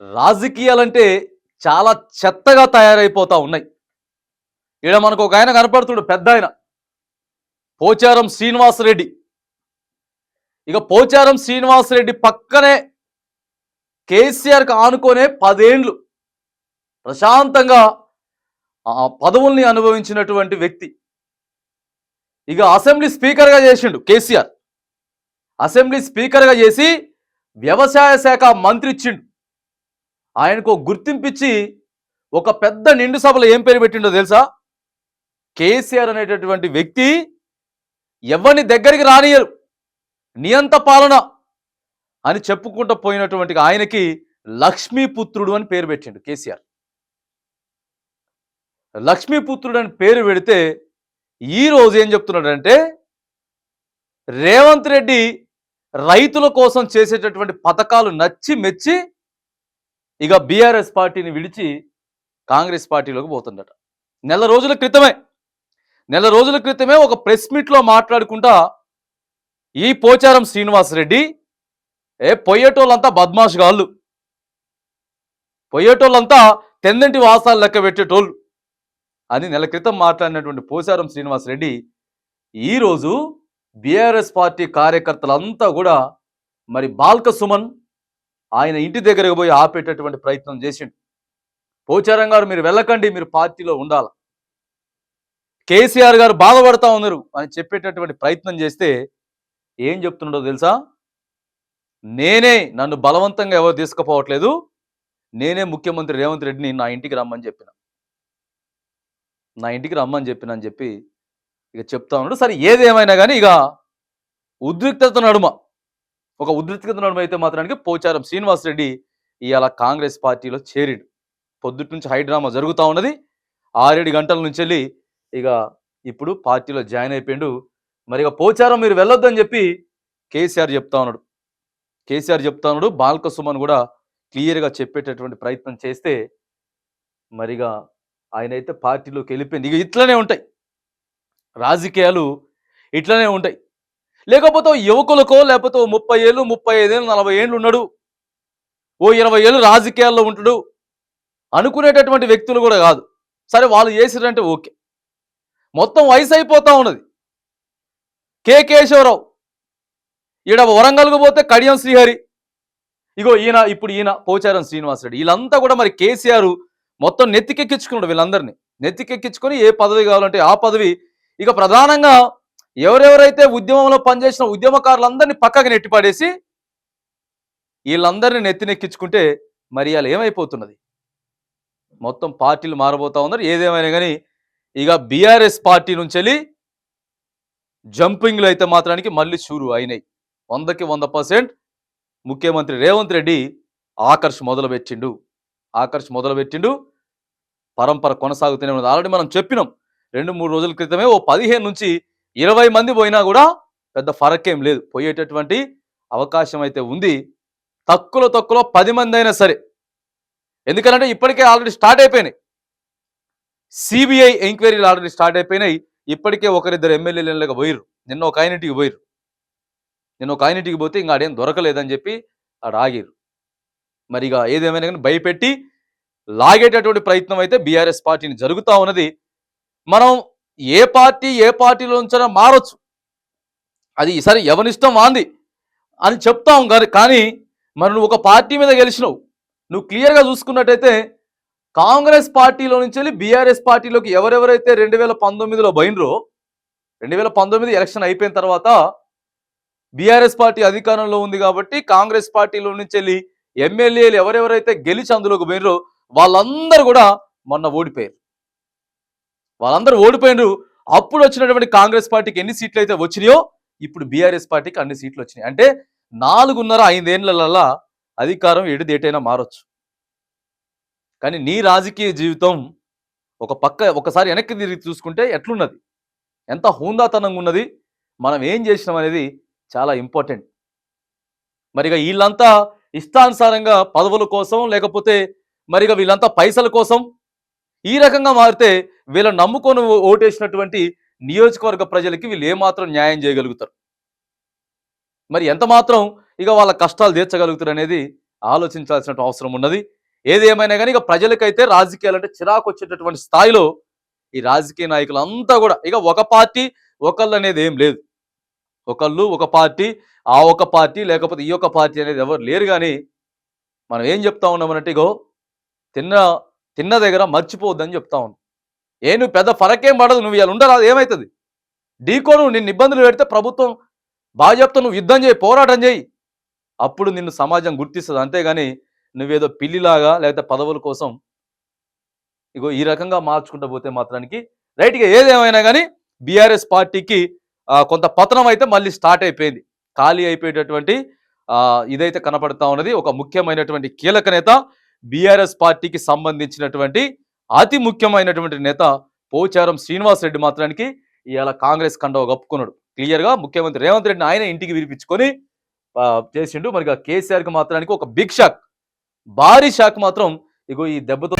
రాజకీయాలంటే చాలా చెత్తగా తయారైపోతా ఉన్నాయి. ఈడ మనకు ఒక ఆయన కనపడుతుడు పెద్ద ఆయన. పోచారం శ్రీనివాసరెడ్డి. ఇక పోచారం శ్రీనివాసరెడ్డి పక్కనే కేసీఆర్కి ఆనుకొనే పదేండ్లు. ప్రశాంతంగా ఆ పదవుల్ని అనుభవించినటువంటి వ్యక్తి. ఇక అసెంబ్లీ స్పీకర్గా చేసిండు కేసీఆర్. అసెంబ్లీ స్పీకర్గా చేసి వ్యవసాయ శాఖ మంత్రి ఇచ్చిండు. ఆయనకు ఒక గుర్తింపిచ్చి ఒక పెద్ద నిండు సభలో ఏం పేరు పెట్టిండో తెలుసా? కేసీఆర్ అనేటటువంటి వ్యక్తి ఎవరిని దగ్గరికి రానియరు నియంత పాలన అని చెప్పుకుంటూ పోయినటువంటి ఆయనకి లక్ష్మీపుత్రుడు అని పేరు పెట్టిండు కేసీఆర్. లక్ష్మీపుత్రుడు అని పేరు పెడితే ఈ రోజు ఏం చెప్తున్నాడంటే రేవంత్ రెడ్డి రైతుల కోసం చేసేటటువంటి పథకాలు నచ్చి మెచ్చి ఇక బీఆర్ఎస్ పార్టీని విడిచి కాంగ్రెస్ పార్టీలోకి పోతుందట. నెల రోజుల క్రితమే నెల రోజుల క్రితమే ఒక ప్రెస్ మీట్లో మాట్లాడుకుంటా ఈ పోచారం శ్రీనివాసరెడ్డి ఏ పొయ్యేటోళ్ళంతా బద్మాష్ గాళ్ళు పొయ్యేటోళ్ళంతా తెందంటి వాసాలు లెక్క పెట్టేటోళ్ళు అని నెల క్రితం మాట్లాడినటువంటి పోచారం శ్రీనివాసరెడ్డి ఈరోజు బీఆర్ఎస్ పార్టీ కార్యకర్తలంతా కూడా మరి బాల్క సుమన్ ఆయన ఇంటి దగ్గరకు పోయి ఆపేటటువంటి ప్రయత్నం చేసిండు. పోచారం గారు మీరు వెళ్ళకండి మీరు పార్టీలో ఉండాలి? కేసీఆర్ గారు బాధపడతా ఉన్నారు అని చెప్పేటటువంటి ప్రయత్నం చేస్తే ఏం చెప్తున్నాడో తెలుసా? నేనే నన్ను బలవంతంగా ఎవరు తీసుకుపోవట్లేదు నేనే ముఖ్యమంత్రి రేవంత్ రెడ్డిని నా ఇంటికి రమ్మని చెప్పిన. నా ఇంటికి రమ్మని చెప్పిన అని చెప్పి ఇక చెప్తా ఉన్నాడు. సరే ఏదేమైనా కానీ ఇక ఉద్రిక్తత నడుమ. ఒక ఉధృతి కింద అయితే మాత్రానికి పోచారం శ్రీనివాసరెడ్డి ఇవాళ కాంగ్రెస్ పార్టీలో చేరిడు. పొద్దుటి నుంచి హై డ్రామా జరుగుతూ ఉన్నది. ఆరేడు గంటల నుంచి వెళ్ళి ఇక ఇప్పుడు పార్టీలో జాయిన్ అయిపోయిండు. మరి ఇక పోచారం మీరు వెళ్ళొద్దని చెప్పి కేసీఆర్ చెప్తా ఉన్నాడు. కేసీఆర్ చెప్తా ఉన్నాడు. బాల్క సుమన్ కూడా క్లియర్గా చెప్పేటటువంటి ప్రయత్నం చేస్తే మరిగా ఆయన అయితే పార్టీలోకి వెళ్ళిపోయింది ఇక ఇట్లనే ఉంటాయి. రాజకీయాలు ఇట్లనే ఉంటాయి. లేకపోతే యువకులకో లేకపోతే ముప్పై ఏళ్ళు ముప్పై ఐదేళ్ళు నలభై ఏళ్ళు ఉన్నాడు. ఓ ఇరవై ఏళ్ళు రాజకీయాల్లో ఉంటాడు. అనుకునేటటువంటి వ్యక్తులు కూడా కాదు. సరే వాళ్ళు చేసిరంటే ఓకే. మొత్తం వయసు అయిపోతా ఉన్నది. కే కేశవరావు. ఈడ వరంగల్కు పోతే కడియం శ్రీహరి. ఇగో ఈయన ఇప్పుడు ఈయన పోచారం శ్రీనివాసరెడ్డి. వీళ్ళంతా కూడా మరి కేసీఆర్ మొత్తం నెత్తికెక్కించుకున్నాడు వీళ్ళందరినీ. నెత్తికెక్కించుకొని ఏ పదవి కావాలంటే ఆ పదవి. ఇక ప్రధానంగా ఎవరెవరైతే ఉద్యమంలో పనిచేసిన ఉద్యమకారులందరినీ పక్కకి నెట్టిపడేసి వీళ్ళందరినీ నెత్తినెక్కించుకుంటే మరి ఇవాళ ఏమైపోతున్నది? మొత్తం పార్టీలు మారబోతా ఉన్నారు. ఏదేమైనా కానీ ఇక బీఆర్ఎస్ పార్టీ నుంచి వెళ్ళి జంపింగ్లు అయితే మాత్రానికి మళ్ళీ షూరు అయినాయి. వందకి వంద పర్సెంట్ ముఖ్యమంత్రి రేవంత్ రెడ్డి ఆకర్ష్ మొదలుపెట్టిండు. ఆకర్ష్ మొదలుపెట్టిండు. పరంపర కొనసాగుతూనే ఉన్నది. ఆల్రెడీ మనం చెప్పినాం. రెండు మూడు రోజుల క్రితమే ఓ పదిహేను నుంచి ఇరవై మంది పోయినా కూడా పెద్ద ఫరక్ ఏం లేదు. పోయేటటువంటి అవకాశం అయితే ఉంది. తక్కువలో తక్కువలో పది మంది అయినా సరే. ఎందుకంటే ఇప్పటికే ఆల్రెడీ స్టార్ట్ అయిపోయినాయి. సిబిఐ ఎంక్వైరీలు ఆల్రెడీ స్టార్ట్ అయిపోయినాయి. ఇప్పటికే ఒకరిద్దరు ఎమ్మెల్యేలకు పోయిరు నిన్న ఒక ఆయనటికి పోయిరు నిన్న ఒక ఆయనటికి పోతే ఇంకా ఆడేం దొరకలేదని చెప్పి ఆడ ఆగిరు మరి ఇక ఏదేమైనా కానీ భయపెట్టి లాగేటటువంటి ప్రయత్నం అయితే బీఆర్ఎస్ పార్టీని జరుగుతూ ఉన్నది. మనం ఏ పార్టీ ఏ పార్టీలో ఉంచినా మారొచ్చు. అది ఈసారి ఎవరిష్టం వాంది అని చెప్తాం కానీ కానీ మరి నువ్వు ఒక పార్టీ మీద గెలిచినావు. నువ్వు క్లియర్గా చూసుకున్నట్టయితే కాంగ్రెస్ పార్టీలో నుంచి వెళ్ళి బీఆర్ఎస్ పార్టీలోకి ఎవరెవరైతే రెండు వేల పంతొమ్మిదిలో బయనరో రెండు వేల పంతొమ్మిది ఎలక్షన్ అయిపోయిన తర్వాత బీఆర్ఎస్ పార్టీ అధికారంలో ఉంది కాబట్టి కాంగ్రెస్ పార్టీలో నుంచి వెళ్ళి ఎమ్మెల్యేలు ఎవరెవరైతే గెలిచి అందులోకి పోయినరో వాళ్ళందరూ కూడా మొన్న ఓడిపోయారు. వాళ్ళందరూ ఓడిపోయినారు. అప్పుడు వచ్చినటువంటి కాంగ్రెస్ పార్టీకి ఎన్ని సీట్లు అయితే వచ్చినాయో ఇప్పుడు బీఆర్ఎస్ పార్టీకి అన్ని సీట్లు వచ్చినాయి. అంటే నాలుగున్నర ఐదేళ్ళలో అధికారం ఎడిదేటైనా మారొచ్చు. కానీ నీ రాజకీయ జీవితం ఒక పక్క ఒకసారి వెనక్కి తిరిగి చూసుకుంటే ఎట్లున్నది? ఎంత హూందాతనంగా ఉన్నది? మనం ఏం చేసినాం అనేది చాలా ఇంపార్టెంట్. మరిగా వీళ్ళంతా ఇష్టానుసారంగా పదవుల కోసం లేకపోతే మరిగా వీళ్ళంతా పైసల కోసం ఈ రకంగా మారితే వీళ్ళని నమ్ముకొని ఓటేసినటువంటి నియోజకవర్గ ప్రజలకి వీళ్ళు ఏమాత్రం న్యాయం చేయగలుగుతారు? మరి ఎంత మాత్రం ఇక వాళ్ళ కష్టాలు తీర్చగలుగుతారు అనేది ఆలోచించాల్సిన అవసరం ఉన్నది. ఏది ఏమైనా కానీ ఇక ప్రజలకైతే రాజకీయాలు అంటే చిరాకు వచ్చేటటువంటి స్థాయిలో ఈ రాజకీయ నాయకులు అంతా కూడా ఇక ఒక పార్టీ ఒకళ్ళు అనేది ఏం లేదు. ఒకళ్ళు ఒక పార్టీ ఆ ఒక పార్టీ లేకపోతే ఈ ఒక పార్టీ అనేది ఎవరు లేరు కానీ మనం ఏం చెప్తా ఉన్నామనంటే ఇగో తిన్న తిన్న దగ్గర మర్చిపోవద్దని చెప్తా ఉన్నాను ఏ నువ్వు పెద్ద ఫరకేం పడదు నువ్వు ఇలా ఉండరాదు ఏమవుతుంది ఢీకో నువ్వు నిన్ను ఇబ్బందులు పెడితే ప్రభుత్వం బాగా చెప్తా నువ్వు యుద్ధం చేయి పోరాటం చేయి. అప్పుడు నిన్ను సమాజం గుర్తిస్తుంది. అంతేగాని నువ్వేదో పిల్లిలాగా లేకపోతే పదవుల కోసం ఇగో ఈ రకంగా మార్చుకుంటూ పోతే మాత్రానికి రైట్గా ఏదేమైనా కానీ బీఆర్ఎస్ పార్టీకి కొంత పతనం అయితే మళ్ళీ స్టార్ట్ అయిపోయింది. ఖాళీ అయిపోయేటటువంటి ఇదైతే కనపడతా ఉన్నది. ఒక ముఖ్యమైనటువంటి కీలక నేత బీఆర్ఎస్ పార్టీకి సంబంధించినటువంటి అతి ముఖ్యమైనటువంటి నేత పోచారం శ్రీనివాస్ రెడ్డి మాత్రానికి ఇవాళ కాంగ్రెస్ కండవ కప్పుకున్నాడు. క్లియర్గా ముఖ్యమంత్రి రేవంత్ రెడ్డిని ఆయన ఇంటికి విరిపించుకొని చేసిండు. మరి కేసీఆర్కి మాత్రానికి ఒక బిగ్ షాక్ భారీ షాక్ మాత్రం ఇగో ఈ దెబ్బతో